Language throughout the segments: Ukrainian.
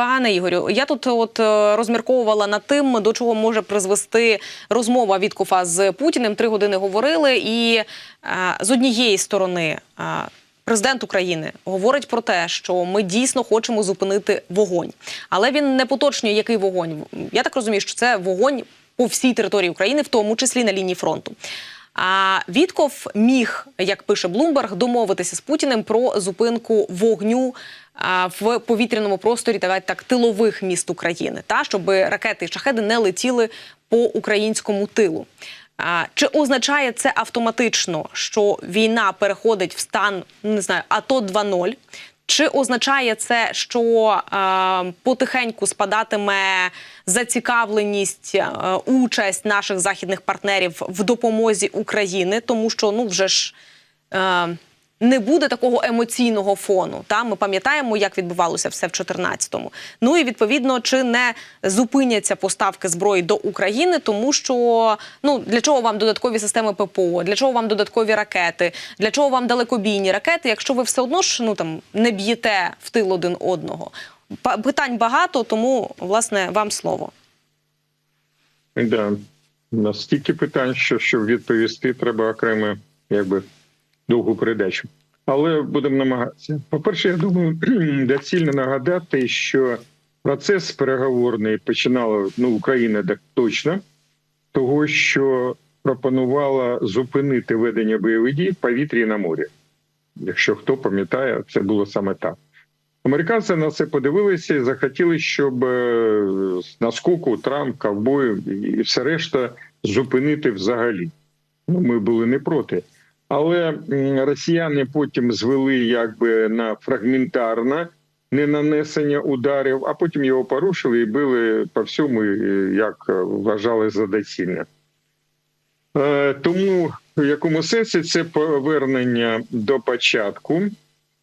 Пане Ігорю, я тут от е, розмірковувала над тим, до чого може призвести розмова Віткофа з Путіним. Три години говорили, і е, з однієї сторони. е, Президент України говорить про те, що ми дійсно хочемо зупинити вогонь, але він не поточнює, який вогонь. Я так розумію, що це вогонь по всій території України, в тому числі на лінії фронту. А Вітков міг, як пише Блумберг, домовитися з Путіним про зупинку вогню в повітряному просторі давайте так тилових міст України, та щоб ракети і шахеди не летіли по українському тилу. Чи означає це автоматично, що війна переходить в стан не знаю, АТО 2.0? Чи означає це, що е, потихеньку спадатиме зацікавленість, е, участь наших західних партнерів в допомозі України, тому що ну вже ж е, не буде такого емоційного фону. Та ми пам'ятаємо, як відбувалося все в 14-му. Ну і відповідно, чи не зупиняться поставки зброї до України, тому що ну для чого вам додаткові системи ППО, для чого вам додаткові ракети, для чого вам далекобійні ракети, якщо ви все одно ж ну там не б'єте в тил один одного. Питань багато, тому власне вам слово. Да. Настільки питань, що щоб відповісти, треба окремо, якби довгу передачу. Але будемо намагатися. По-перше, я думаю, доцільно нагадати, що процес переговорний починала ну, Україна так точно, того, що пропонувала зупинити ведення бойових дій в повітрі на морі. Якщо хто пам'ятає, це було саме так. Американці на це подивилися і захотіли, щоб е, наскоку Трамп, ковбой і все решта зупинити взагалі. Ну, ми були не проти. Але росіяни потім звели якби на фрагментарне ненанесення ударів, а потім його порушили і били по всьому, е, як е, вважали за доцільне. Е, Тому в якому сенсі це повернення до початку.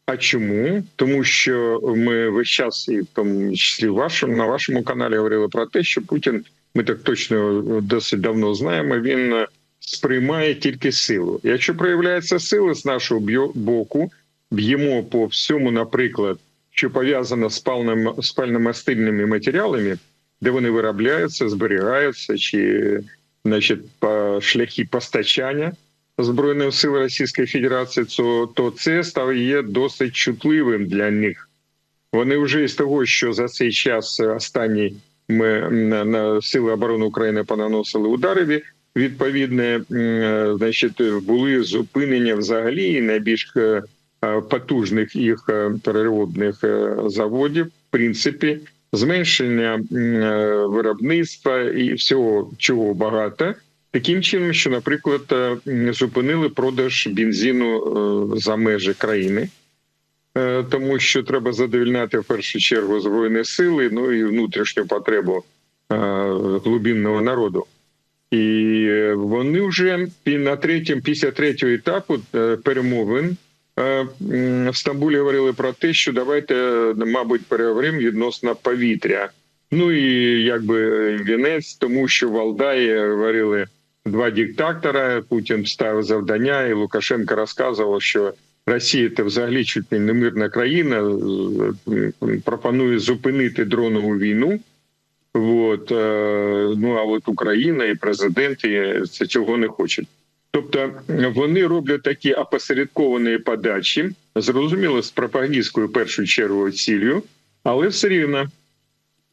А чому? Тому що ми весь час, і в тому числі вашому, на вашому каналі говорили про те, що Путін, ми так точно досить давно знаємо, він сприймає тільки силу. Якщо проявляється сила з нашого боку, б'ємо по всьому, наприклад, що пов'язано з пальним- з матеріалами, де вони виробляються, зберігаються, чи значить, по шляхи постачання збройних сил Російської Федерації, то, то це стає досить чутливим для них. Вони вже з того, що за цей час останній ми на, на сили оборони України понаносили ударові. Відповідне, значить, були зупинення взагалі найбільш е, е, потужних їх е, переробних заводів, в принципі, зменшення виробництва і всього чого багато. Таким чином, що, наприклад, зупинили продаж бензину за межі країни, тому що треба задовільняти в першу чергу збройні сили, ну і внутрішню потребу глибинного народу. І е, вони вже на третьому, після третього етапу е, перемовин е, в Стамбулі говорили про те, що давайте, мабуть, переговоримо відносно повітря. Ну і якби вінець, тому що в Алдаї говорили два диктатора. Путін ставив завдання, і Лукашенко розказував, що Росія це взагалі чуть не мирна країна. Пропонує зупинити дронову війну. От, е, ну а от Україна і президенти цього не хочуть. Тобто вони роблять такі опосередковані подачі, зрозуміло, з пропагандистською в першу чергу ціллю, але все рівно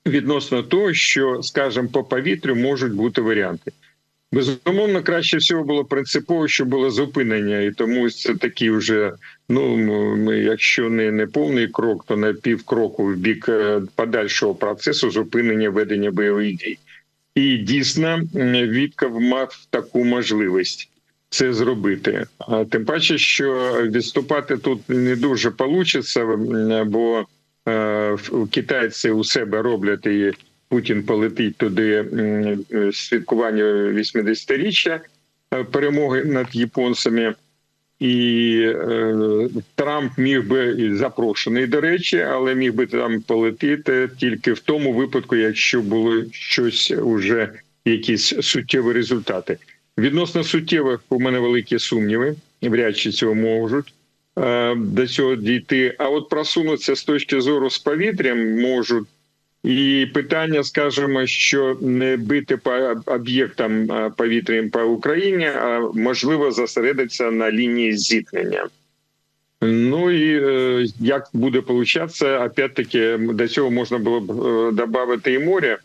відносно того, що, скажімо, по повітрю можуть бути варіанти. Безумовно, краще всього було принципово, що було зупинення, і тому це такі вже. Ну ми, якщо не, не повний крок, то на півкроку в бік е, подальшого процесу зупинення ведення бойових дій. І дійсно Вітков мав таку можливість це зробити. А тим паче, що відступати тут не дуже вийде, бо е, китайці у себе роблять і Путін полетить туди е, святкування 80-річчя е, перемоги над японцями. І е, Трамп міг би запрошений, до речі, але міг би там полетіти тільки в тому випадку, якщо було щось уже якісь суттєві результати. Відносно суттєвих у мене великі сумніви, вряд чи цього можуть е, до цього дійти. А от просунутися з точки зору з повітрям можуть І питання, скажімо, що не бити по об'єктам а, повітряним по Україні, а можливо зосередитися на лінії зіткнення. Ну і е, як буде получатися, опять-таки до цього можна було б е, додати і море,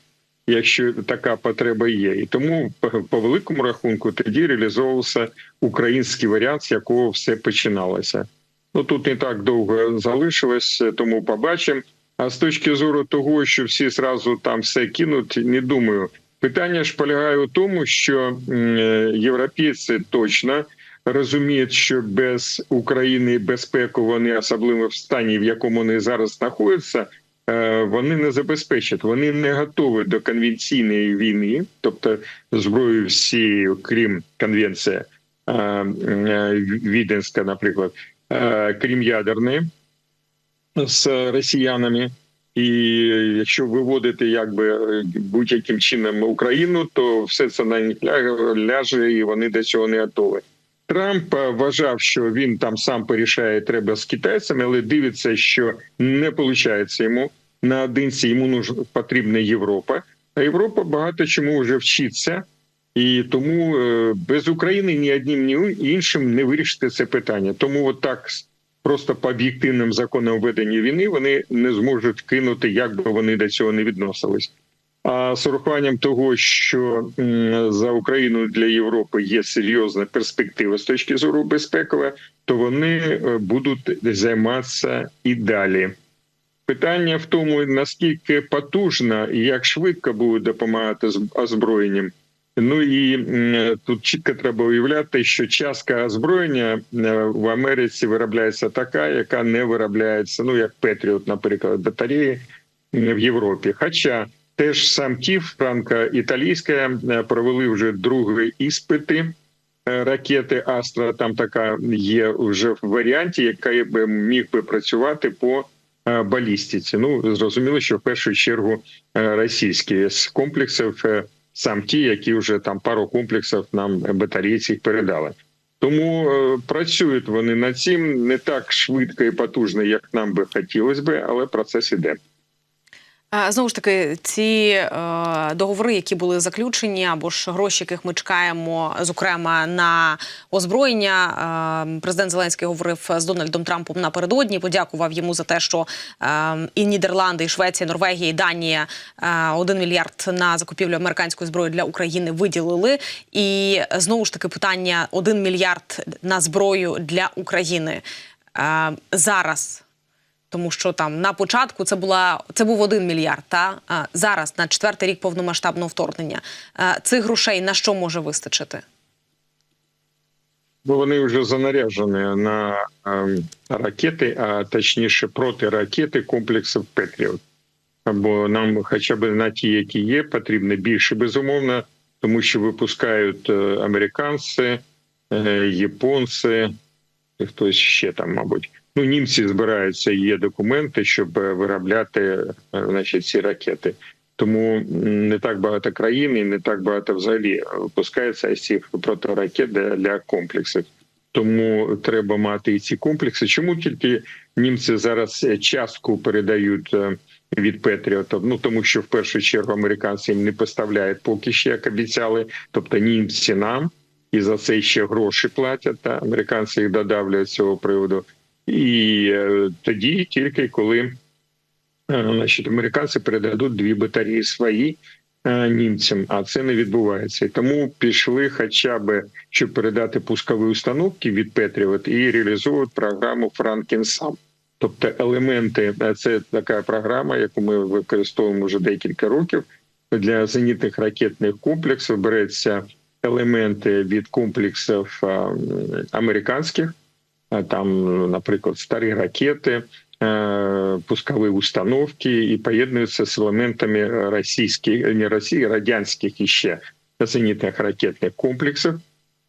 якщо така потреба є. І тому по великому рахунку тоді реалізовувався український варіант, з якого все починалося. Ну тут не так довго залишилось, тому побачимо. А з точки зору того, що всі зразу там все кинуть, не думаю. Питання ж полягає у тому, що е, європейці точно розуміють, що без України безпеку вони особливо в стані, в якому вони зараз знаходяться, е, вони не забезпечать. Вони не готові до конвенційної війни, тобто зброю всією, крім конвенції е, Віденська, наприклад, крім ядерної з росіянами. І якщо виводити якби будь-яким чином Україну, то все це на них ляже, і вони до цього не готові. Трамп вважав, що він там сам порішає треба з китайцями, але дивиться, що не виходить йому наодинці. Йому потрібна Європа. А Європа багато чому вже вчиться, і тому е, без України ні одним, ні іншим не вирішити це питання. Тому от так просто по об'єктивним законам ведення війни вони не зможуть кинути, як би вони до цього не відносились. А з урахуванням того, що за Україну для Європи є серйозна перспектива з точки зору безпекової, то вони е, будуть займатися і далі. Питання в тому, наскільки потужно і як швидко будуть допомагати з озброєнням. Ну і тут чітко треба уявляти, що частка озброєння е, в Америці виробляється така, яка не виробляється, ну як Петріот, наприклад, батареї в Європі. Хоча теж сам ТІФ, франко-італійська, е, провели вже другий іспити е, ракети Астра. Там така є вже в варіанті, яка би міг би працювати по балістиці. Ну зрозуміло, що в першу чергу російські з комплексів. Сам ті, які вже там пару комплексів нам батарейці передали. Тому е, працюють вони над цим не так швидко і потужно, як нам би хотілося би, але процес іде. Знову ж таки, ці е, договори, які були заключені, або ж гроші, яких ми чекаємо, зокрема на озброєння. Е, президент Зеленський говорив з Дональдом Трампом напередодні. Подякував йому за те, що е, і Нідерланди, і Швеція, Норвегія, і Данія е, один мільярд на закупівлю американської зброї для України виділили. І знову ж таки питання: один мільярд на зброю для України е, зараз. Тому що там на початку це була це був один мільярд. Та а зараз на четвертий рік повномасштабного вторгнення цих грошей на що може вистачити? Бо вони вже занаряджені на ем, ракети, а точніше протиракети комплексів Петріот. Або нам, хоча б на ті, які є, потрібно більше безумовно, тому що випускають е, американці, е, японці, хтось ще там, мабуть. Ну, німці збираються, є документи, щоб е, виробляти е, значить, ці ракети. Тому не так багато країн і не так багато взагалі випускається із цих протиракет для, комплексів. Тому треба мати і ці комплекси. Чому тільки німці зараз е, частку передають від Петріота? Ну тому що в першу чергу американці їм не поставляють поки ще як обіцяли, тобто німці нам і за це ще гроші платять. Та американці їх додавлюють з цього приводу. І е, тоді тільки коли е, значить, американці передадуть дві батареї свої е, німцям, а це не відбувається. І тому пішли, хоча б щоб передати пускові установки від Петріот і реалізовують програму Франкенсам. Тобто елементи це така програма, яку ми використовуємо вже декілька років для зенітних ракетних комплексів. Береться елементи від комплексів американських. Е, там, наприклад, старі ракети, е, пускові установки і поєднуються з елементами російських, не Росії, радянських іще зенітних ракетних комплексів.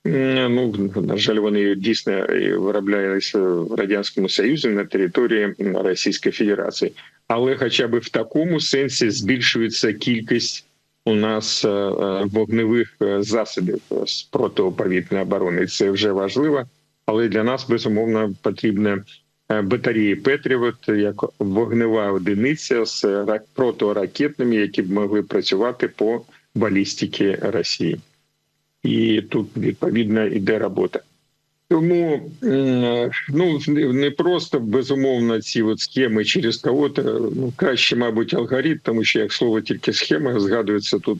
Ну на жаль, вони дійсно вироблялися в радянському союзі на території Російської Федерації, але хоча б в такому сенсі збільшується кількість у нас е, е, вогневих е, засобів з протиповітряної оборони. Це вже важливо але для нас безумовно потрібно е, батареї Петріот як вогнева одиниця з ра- протиракетними, які б могли працювати по балістиці Росії. І тут відповідно іде робота. Тому ну не просто безумовно ці от схеми через кого-то, ну краще, мабуть, алгоритм, тому що як слово тільки схема згадується тут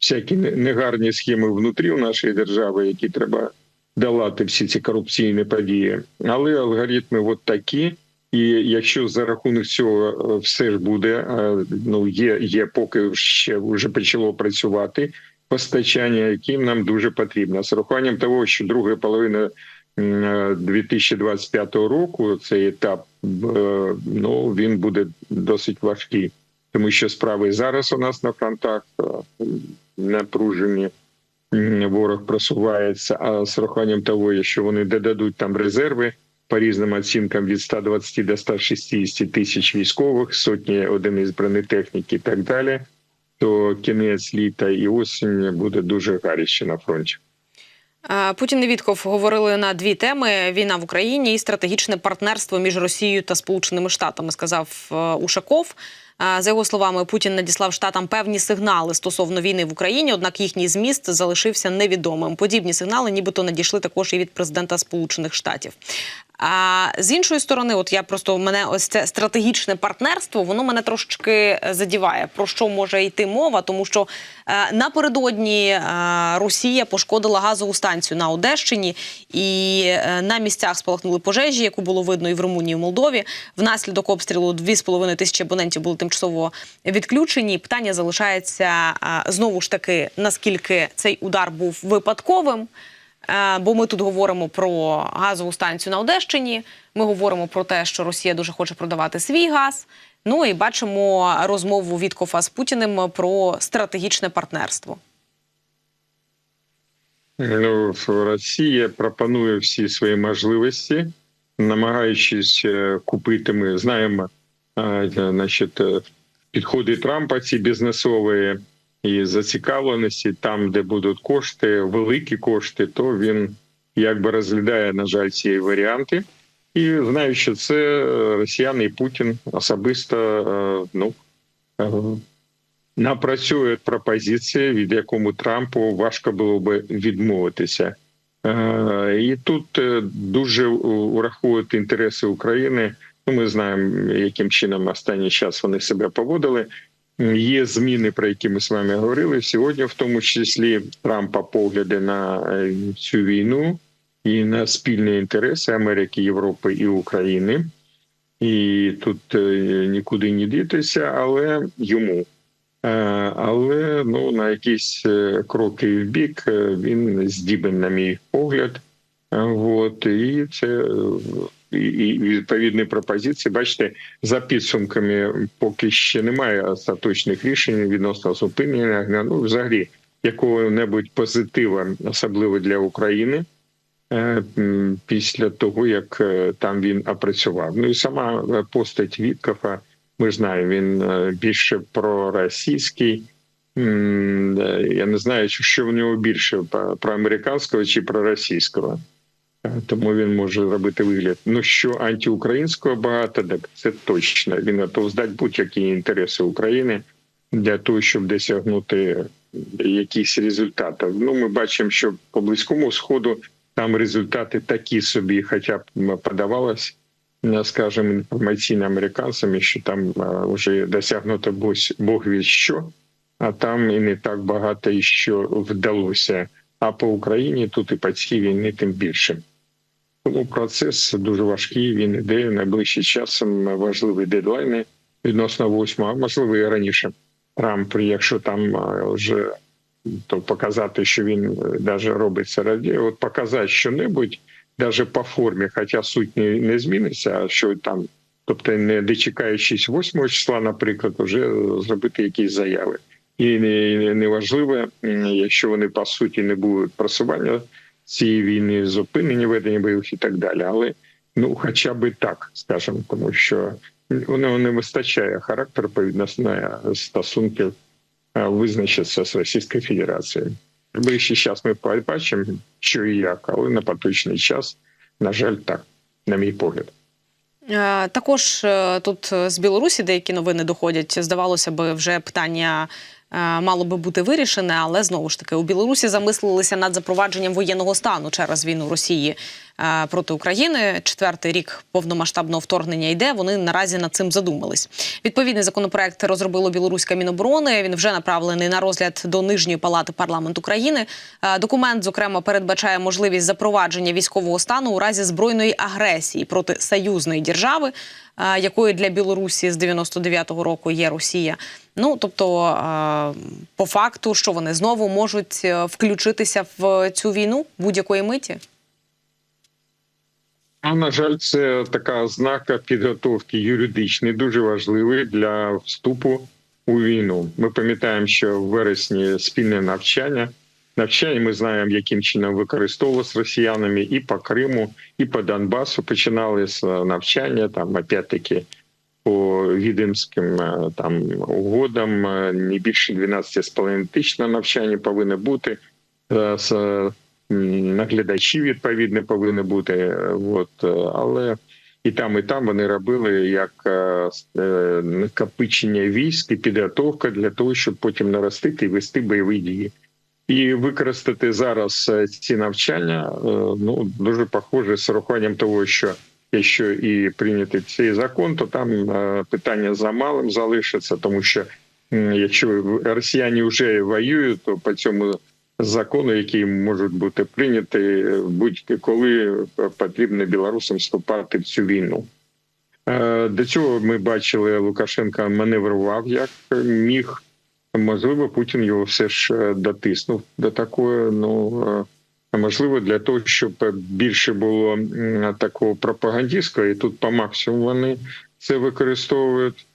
всякі негарні схеми внутрі нашої держави, які треба долати всі ці корупційні події. Але алгоритми от такі. І якщо за рахунок цього е, все ж буде, е, ну є, є поки ще вже почало працювати постачання, яким нам дуже потрібно. З урахуванням того, що друга половина м, е, 2025 року цей етап ну він буде досить важкий, тому що справи зараз у нас на фронтах напружені. Ворог просувається, а з урахуванням того, що вони додадуть там резерви по різним оцінкам від 120 до 160 тисяч військових, сотні одиниць бронетехніки і так далі, то кінець літа і осінь буде дуже гаряче на фронті. Путін і Вітков говорили на дві теми: війна в Україні і стратегічне партнерство між Росією та Сполученими Штатами, сказав е, Ушаков. За його словами, Путін надіслав штатам певні сигнали стосовно війни в Україні, однак їхній зміст залишився невідомим. Подібні сигнали, нібито надійшли також і від президента Сполучених Штатів. А з іншої сторони, от я просто мене ось це стратегічне партнерство, воно мене трошечки е, задіває. Про що може йти мова? Тому що е, напередодні е, Росія пошкодила газову станцію на Одещині, і е, на місцях спалахнули пожежі, яку було видно і в Румунії, і в Молдові. Внаслідок обстрілу 2,5 тисячі абонентів були тимчасово відключені. Питання залишається е, знову ж таки, наскільки цей удар був випадковим. Е, Бо ми тут говоримо про газову станцію на Одещині. Ми говоримо про те, що Росія дуже хоче продавати свій газ. Ну і бачимо розмову Віткофа з Путіним про стратегічне партнерство. Ну, Росія пропонує всі свої можливості, намагаючись е, купити. Ми знаємо, е, значить, підходи Трампа ці бізнесові і зацікавленості, там, де будуть кошти, великі кошти, то він якби розглядає, на жаль, ці варіанти. І знаю, що це е, росіяни і Путін особисто е, ну, е, напрацюють пропозиції, від якому Трампу важко було би відмовитися. І тут дуже ураховують інтереси України. Ну, ми знаємо, яким чином останній час вони себе поводили. Є зміни, про які ми з вами говорили сьогодні, в тому числі Трампа погляди на е, цю війну і на спільні інтереси Америки, Європи і України. І тут е, нікуди не дітися, але йому. Е, Але ну на якісь е, кроки в бік е, він здібен, на мій погляд. Е, От і це е, і, відповідні пропозиції. Бачите, за підсумками поки ще немає остаточних рішень відносно зупинення. огня. Ну, взагалі, якого-небудь позитива, особливо для України. е, Після того як е, там він опрацював. Ну і сама е, постать Віткофа, ми знаємо, він більше проросійський. Я не знаю, що в нього більше про американського чи про російського. Тому він може робити вигляд. Ну що антиукраїнського багато, так це точно. Він готов здати будь-які інтереси України для того, щоб досягнути якісь результати. Ну, ми бачимо, що по близькому сходу там результати такі собі, хоча б подавалось, скажімо, інформаційно американцями, що там е, вже досягнуто Бог від що, а там і не так багато і що вдалося. А по Україні тут і по цій війні тим більше. Тому процес дуже важкий. Він іде найближчим часом. Важливі дедлайни відносно 8, а можливо і раніше. Трамп, якщо там вже то показати, що він навіть робить це раді, от показати що-небудь, навіть по формі, хоча суть не, не зміниться, а що там, тобто не дочекаючись 8 числа, наприклад, вже зробити якісь заяви. І не, не важливо, якщо вони по суті не будуть просування цієї війни, зупинення ведення бойових і так далі. Але ну, хоча б так, скажімо, тому що воно не вистачає характеру по відносно стосунків е, визначитися з Російською Федерацією. Ближчий час ми побачимо, що і як, але на поточний час, на жаль, так, на мій погляд. Е, Також е, тут з Білорусі деякі новини доходять. Здавалося би, вже питання мало би бути вирішене, але знову ж таки у Білорусі замислилися над запровадженням воєнного стану через війну Росії е, проти України. Четвертий рік повномасштабного вторгнення йде. Вони наразі над цим задумались. Відповідний законопроект розробило білоруська міноборони. Він вже направлений на розгляд до нижньої палати парламенту країни. Е, Документ, зокрема, передбачає можливість запровадження військового стану у разі збройної агресії проти союзної держави, е, якою для Білорусі з 99-го року є Росія. Ну тобто, е, по факту, що вони знову можуть е, включитися в цю війну будь-якої миті. А на жаль, це така ознака підготовки юридичної, дуже важливої для вступу у війну. Ми пам'ятаємо, що в вересні спільне навчання. Навчання ми знаємо, яким чином використовувалось росіянами і по Криму, і по Донбасу. Починали з навчання там, опять-таки, по відомським е, там угодам. е, Не більше 12,5 тисяч на навчання повинно бути. Е, м, наглядачі відповідно повинні бути. е, От, е, але і там, і там вони робили як е, е, накопичення військ і підготовка для того, щоб потім наростити і вести бойові дії. І використати зараз е, ці навчання е, ну дуже похоже з урахуванням того, що якщо і прийняти цей закон, то там е, питання за малим залишиться, тому що якщо росіяни вже воюють, то по цьому закону, які можуть бути прийняті, будь-коли потрібно білорусам вступати в цю війну. Е, До цього ми бачили, Лукашенка маневрував як міг. Можливо, Путін його все ж е, дотиснув до такої. Ну е, можливо, для того, щоб більше було такого пропагандистського, і тут по максимуму вони це використовують.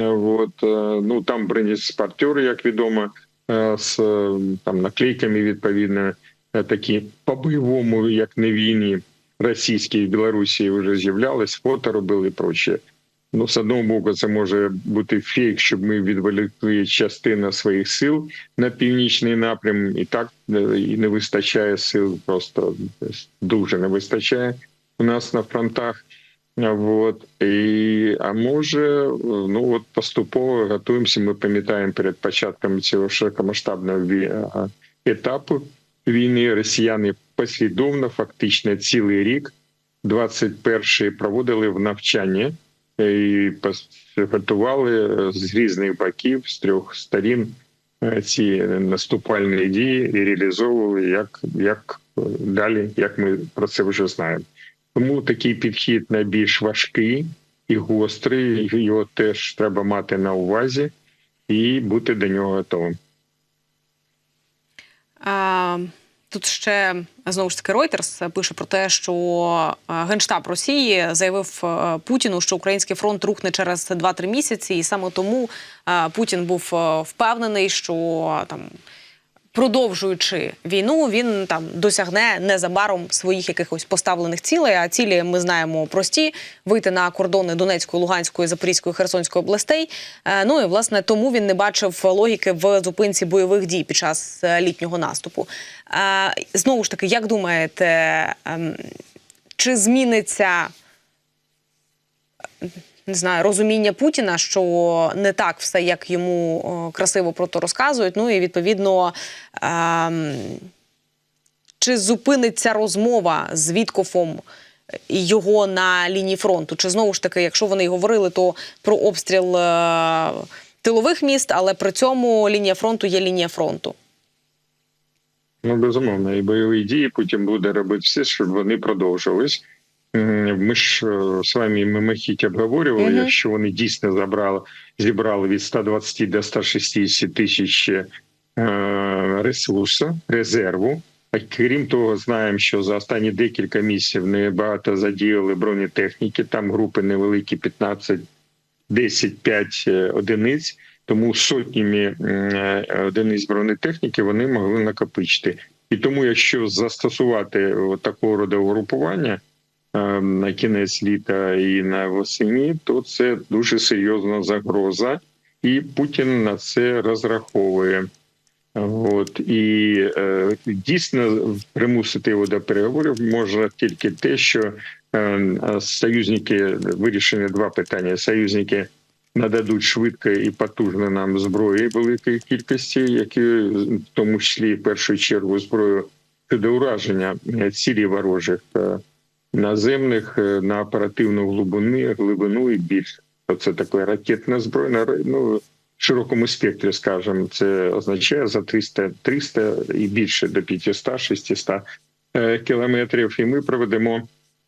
От е, ну там бронеспортери, як відомо, е, з е, там наклейками відповідно такі по бойовому, як на війні російській Білорусі вже з'являлись, фото робили і прочее. Ну, з одного боку, це може бути фейк, щоб ми відволікли частину своїх сил на північний напрям, і так е, і не вистачає сил, просто дуже не вистачає у нас на фронтах. А, Вот. І, а може, ну от поступово готуємося. Ми пам'ятаємо перед початком цього широкомасштабного етапу війни. Росіяни послідовно, фактично цілий рік, 21-й проводили в навчанні і пос- з різних боків, з трьох сторін е, ці наступальні дії і реалізовували як, як е, далі, як ми про це вже знаємо. Тому такий підхід найбільш важкий і гострий. Його теж треба мати на увазі і бути до нього готовим. А, Тут ще знову ж таки Reuters пише про те, що е, генштаб Росії заявив е, Путіну, що український фронт рухне через 2-3 місяці, і саме тому е, Путін був впевнений, що там. Продовжуючи війну, він там досягне незабаром своїх якихось поставлених цілей. А цілі ми знаємо прості: вийти на кордони Донецької, Луганської, Запорізької, Херсонської областей. Е, Ну і власне тому він не бачив логіки в зупинці бойових дій під час е, літнього наступу. Е, Знову ж таки, як думаєте, ем, чи зміниться? Не знаю, розуміння Путіна, що не так все, як йому красиво про то розказують. Ну і відповідно. Ем, чи зупиниться розмова з Віткофом його на лінії фронту? Чи знову ж таки, якщо вони й говорили, то про обстріл е, тилових міст, але при цьому лінія фронту є лінія фронту? Ну, безумовно, і бойові дії Путін буде робити все, щоб вони продовжились. Ми ж е, з вами мимохідь обговорювали, Мгм. якщо вони дійсно забрали, зібрали від 120 до 160 тисяч е, ресурсу, резерву. А крім того, знаємо, що за останні декілька місяців небагато задіяли бронетехніки, там групи невеликі 15 10-5 е, одиниць, тому сотнями е, одиниць бронетехніки вони могли накопичити. І тому, якщо застосувати такого роду угрупування на кінець літа і на восені, то це дуже серйозна загроза, і Путін на це розраховує. От і е, дійсно примусити його до переговорів може тільки те, що е, е, союзники вирішені два питання. Союзники нададуть швидко і потужно нам зброї великої кількості, які в тому числі в першу чергу зброю щодо ураження е, цілі ворожих е, наземних е, на оперативну глибину, глибину і більше. Це таке ракетна зброя на ра- ну, широкому спектрі, скажімо, це означає за 300, 300 і більше до 500, 600 е, кілометрів. І ми проведемо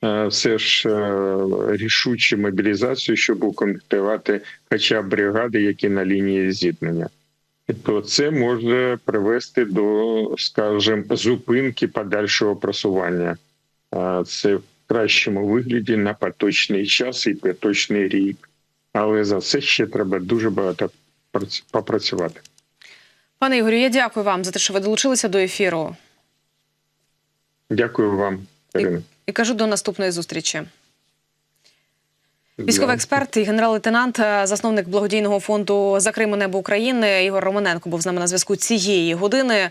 е, все ж рішучу мобілізацію, щоб укомплектувати хоча б бригади, які на лінії зіткнення. То це може привести до, скажімо, зупинки подальшого просування. Це в кращому вигляді на поточний час і поточний рік. Але за це ще треба дуже багато прац- попрацювати. Пане Ігорю, я дякую вам за те, що ви долучилися до ефіру. Дякую вам, Карина. І кажу до наступної зустрічі. Військовий експерт і генерал-лейтенант, е, засновник благодійного фонду за Крим у небо України Ігор Романенко був з нами на зв'язку цієї години.